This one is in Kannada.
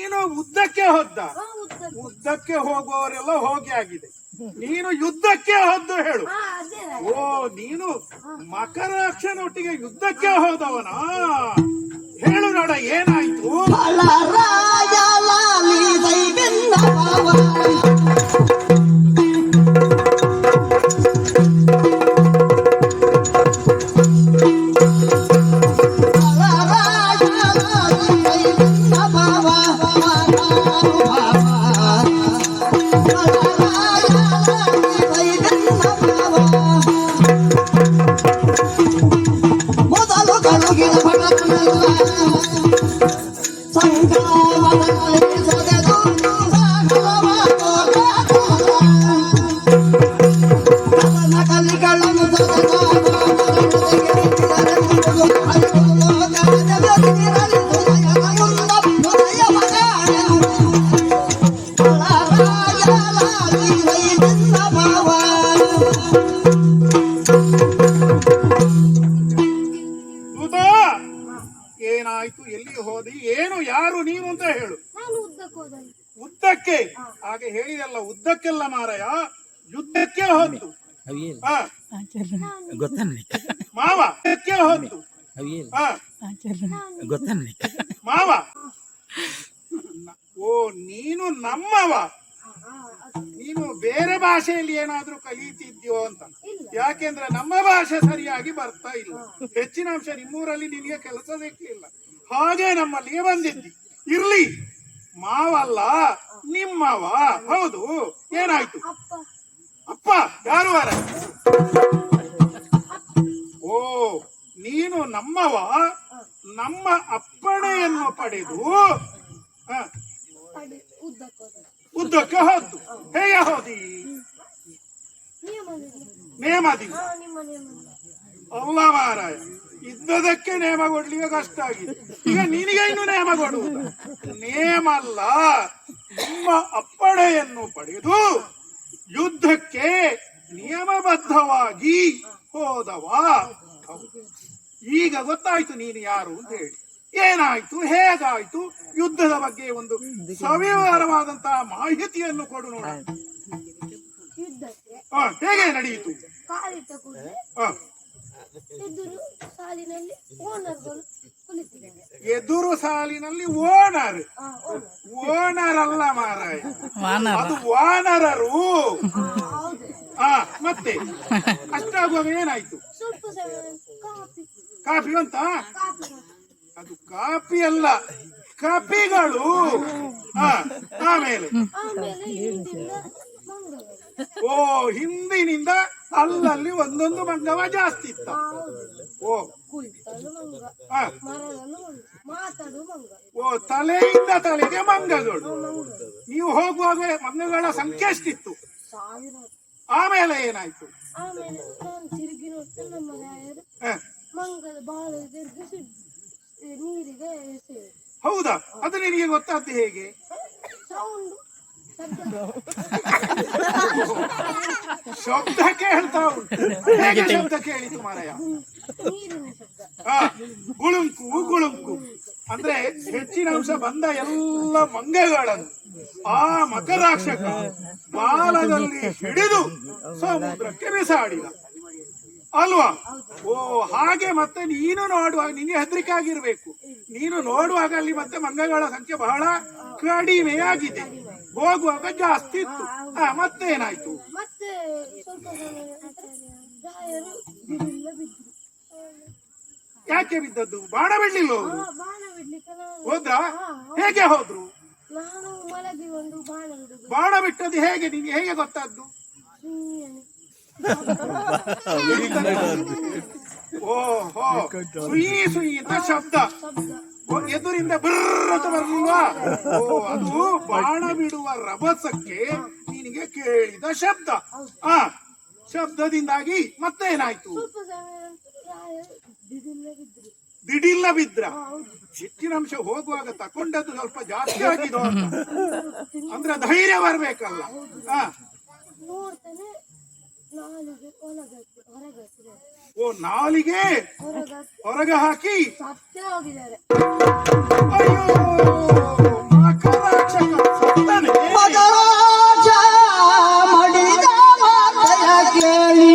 ನೀನು ಉದ್ದಕ್ಕೆ ಹೊದ್ದ. ಉದ್ದಕ್ಕೆ ಹೋಗುವವರೆಲ್ಲ ಹೋಗಿ ಆಗಿದೆ. ನೀನು ಯುದ್ಧಕ್ಕೆ ಹೊದ್ದು ಹೇಳು. ಓ ನೀನು ಮಕರಾಕ್ಷನೊಟ್ಟಿಗೆ ಯುದ್ಧಕ್ಕೆ ಹೋದವನ? ಹೇಳು ನೋಡ ಏನಾಯ್ತು? Oh, ಏನಾಯ್ತು? ಎಲ್ಲಿ ಹೋದಿ? ಏನು ಯಾರು ನೀನು ಅಂತ ಹೇಳು. ನಾನು ಉದ್ದಕ್ಕೆ ಹಾಗೆ ಹೇಳಿದಲ್ಲ ಉದ್ದಕ್ಕೆಲ್ಲ ಮಾರಯ? ಯುದ್ಧಕ್ಕೆ ಹೋದ್ದು. ಮಾವ ಯುದ್ಧಕ್ಕೆ ಗೊತ್ತನ್ನಿ ಮಾವ. ಓ ನೀನು ನಮ್ಮವ. ನೀನು ಬೇರೆ ಭಾಷೆಯಲ್ಲಿ ಏನಾದ್ರೂ ಕಲಿತಿದ್ಯೋ ಅಂತ. ಯಾಕೆಂದ್ರೆ ನಮ್ಮ ಭಾಷೆ ಸರಿಯಾಗಿ ಬರ್ತಾ ಇಲ್ಲ. ಹೆಚ್ಚಿನ ಅಂಶ ನಿಮ್ಮೂರಲ್ಲಿ ನಿನಗೆ ಕೆಲಸ ಸಿಕ್ಲಿಲ್ಲ ಹಾಗೆ ನಮ್ಮಲ್ಲಿಗೆ ಬಂದಿದ್ದಿ. ಇರ್ಲಿ ಮಾವಲ್ಲ ನಿಮ್ಮವ. ಹೌದು ಏನಾಯ್ತು? ಅಪ್ಪ. ಯಾರು ವರ ಓ ನೀನು ನಮ್ಮವ ನಮ್ಮ ಅಪ್ಪಣೆಯನ್ನು ಪಡೆದು ಉದ್ದಕ್ಕೆ ಹೌದು ಉದ್ದಕ್ಕೆ ಹೋದ್ದು. ಹೇಗೆ ಹೋದಿ? ನೇಮದಿ ಮಾರಾಯ ಇದ್ದದಕ್ಕೆ ನೇಮ ಕೊಡ್ಲಿಕ್ಕೆ ಕಷ್ಟ ಆಗಿದೆ. ಈಗ ನಿನಗೆ ಇನ್ನು ನೇಮ ಕೊಡುವುದು. ನೇಮ ಅಲ್ಲ ನಿಮ್ಮ ಅಪ್ಪಣೆಯನ್ನು ಪಡೆದು ಯುದ್ಧಕ್ಕೆ ನಿಯಮಬದ್ಧವಾಗಿ ಹೋದವ. ಈಗ ಗೊತ್ತಾಯ್ತು ನೀನು ಯಾರು ಅಂತ ಹೇಳಿ. ಏನಾಯ್ತು ಹೇಗಾಯ್ತು? ಯುದ್ಧದ ಬಗ್ಗೆ ಒಂದು ಸವಿವರವಾದಂತಹ ಮಾಹಿತಿಯನ್ನು ಕೊಡು ನೋಡ. ಹೇಗೆ ನಡೆಯಿತು? ಕಾಲಿಟ್ಟ ಕೂಡಲೇ ಎದುರು ಸಾಲಿನಲ್ಲಿ ಓನರ್ಗಳು ಕುಳಿತಿದ್ದಾರೆ. ಎದುರು ಸಾಲಿನಲ್ಲಿ ಓನರ್. ಹಾ ಓನರ್ ಅಲ್ಲ ಮಾರಾಯ. ಅದು ವಾನರರು. ಹಾ ಹೌದು. ಆ ಮತ್ತೆ ಅಷ್ಟಾಗುವಾಗ ಏನಾಯ್ತು? ಸ್ವಲ್ಪ ಸಮಯ ಕಾಫಿ. ಕಾಫಿ ಅಂತ ಅದು ಕಾಫಿ ಅಲ್ಲ ಕಪಿಗಳು ಆ, ಆಮೇಲೆ. ಆಮೇಲೆ ಹಿಂದಿಂದ ಮಂಗಗಳು ಓ ಹಿಂದಿನಿಂದ ಅಲ್ಲಲ್ಲಿ ಒಂದೊಂದು ಮಂಗವ ಜಾಸ್ತಿ ಇತ್ತ. ಓ. ಓ ತಲೆಯಿಂದ ತಲೆಗೆ ಮಂಗಗಳು ನೀವು ಹೋಗುವಾಗ ಮಂಗಗಳ ಸಂಖ್ಯೆ ಎಷ್ಟಿತ್ತು? ಸಾವಿರ ಆಮೇಲೆ ಏನಾಯ್ತು? ಆಮೇಲೆ ನಾನು ತಿರುಗಿ ನೋಡ್ತಾ ನಮ್ಮ ರಾಯರು ಆ, ಮಂಗದ ಬಾಳ ತಿರುಗಿಸಿ ನೀರಿಗೆ ಎಸೆಯುವುದು ಹೌದಾ? ಅದು ನಿನಗೆ ಗೊತ್ತಾದ್ದು ಹೇಗೆ? ಶಬ್ದ ಶಬ್ದ ಕೇಳ್ತಾ ಉಂಟು. ಹೇಗೆ ಶಬ್ದ ಕೇಳಿತು ಮಾರಾಯ? ಗುಳುಂಕು ಗುಳುಂಕು ಅಂದ್ರೆ ಹೆಚ್ಚಿನ ಅಂಶ ಬಂದ ಎಲ್ಲ ಮಂಗಗಳನ್ನು ಆ ಮಕರಾಕ್ಷಕ ಬಾಲದಲ್ಲಿ ಹಿಡಿದು ಸಮುದ್ರಕ್ಕೆ ಬಿಸಾಡಿದ. ಅಲ್ವಾ? ಓ ಹಾಗೆ ಮತ್ತೆ ನೀನು ನೋಡುವಾಗ ನಿನಗೆ ಹೆದರಿಕೆ ಆಗಿರ್ಬೇಕು. ನೀನು ನೋಡುವಾಗ ಅಲ್ಲಿ ಮತ್ತೆ ಮಂಗಗಳ ಸಂಖ್ಯೆ ಬಹಳ ಕಡಿಮೆಯಾಗಿದೆ ಹೋಗುವಾಗ ಜಾಸ್ತಿ ಇತ್ತು. ಮತ್ತೇನಾಯ್ತು? ಮತ್ತೆ ಸ್ವಲ್ಪ ಯಾಕೆ ಬಿದ್ದದ್ದು? ಬಾಣ ಬಿಡ್ಲಿಲ್ಲ ಅವರು? ಬಾಣ ಬಿಡ್ಲಿಕ್ಕೆ ನಾನು ಹೋದ್ರಾ? ಹೇಗೆ ಹೋದ್ರು? ನಾನು ಮಲಗಿ ಒಂದು ಬಾಣ ಬಿಡುದು. ಬಾಣ ಬಿಟ್ಟದ್ದು ಹೇಗೆ? ನಿನ್ಗೆ ಹೇಗೆ ಗೊತ್ತಾದ್ದು? ಸುಮ್ಮನೆ ಓಹೋ ಸುಯಿ ಸುಯಿ ಅಂತ ಶಬ್ದ. ಎದುರಿಂದ ಬರ್ರ ಅಂತ ಬರ್ಲಿಲ್ವಾ ಅದು ಬಾಣ ಬಿಡುವ ರಭಸಕ್ಕೆ ನಿನಗೆ ಕೇಳಿದ ಶಬ್ದ. ಆ ಶಬ್ದದಿಂದಾಗಿ ಮತ್ತೇನಾಯ್ತು? ಏನಾಯ್ತು ದಿಡಿಲ್ಲ ಬಿದ್ರ. ಆ, ಹೌದು ಹೆಚ್ಚಿನ ಅಂಶ ಹೋಗುವಾಗ ತಕೊಂಡದ್ದು ಸ್ವಲ್ಪ ಜಾಸ್ತಿ ಆಗಿದೋ ಅಂದ್ರೆ ಧೈರ್ಯ ಬರ್ಬೇಕಲ್ಲ. ಓ ನಾಲಿಗೆ ಹೊರಗೆ ಹಾಕಿ ಸತ್ತೇ ಹೋಗಿದ್ದಾರೆ ಕೇಳಿ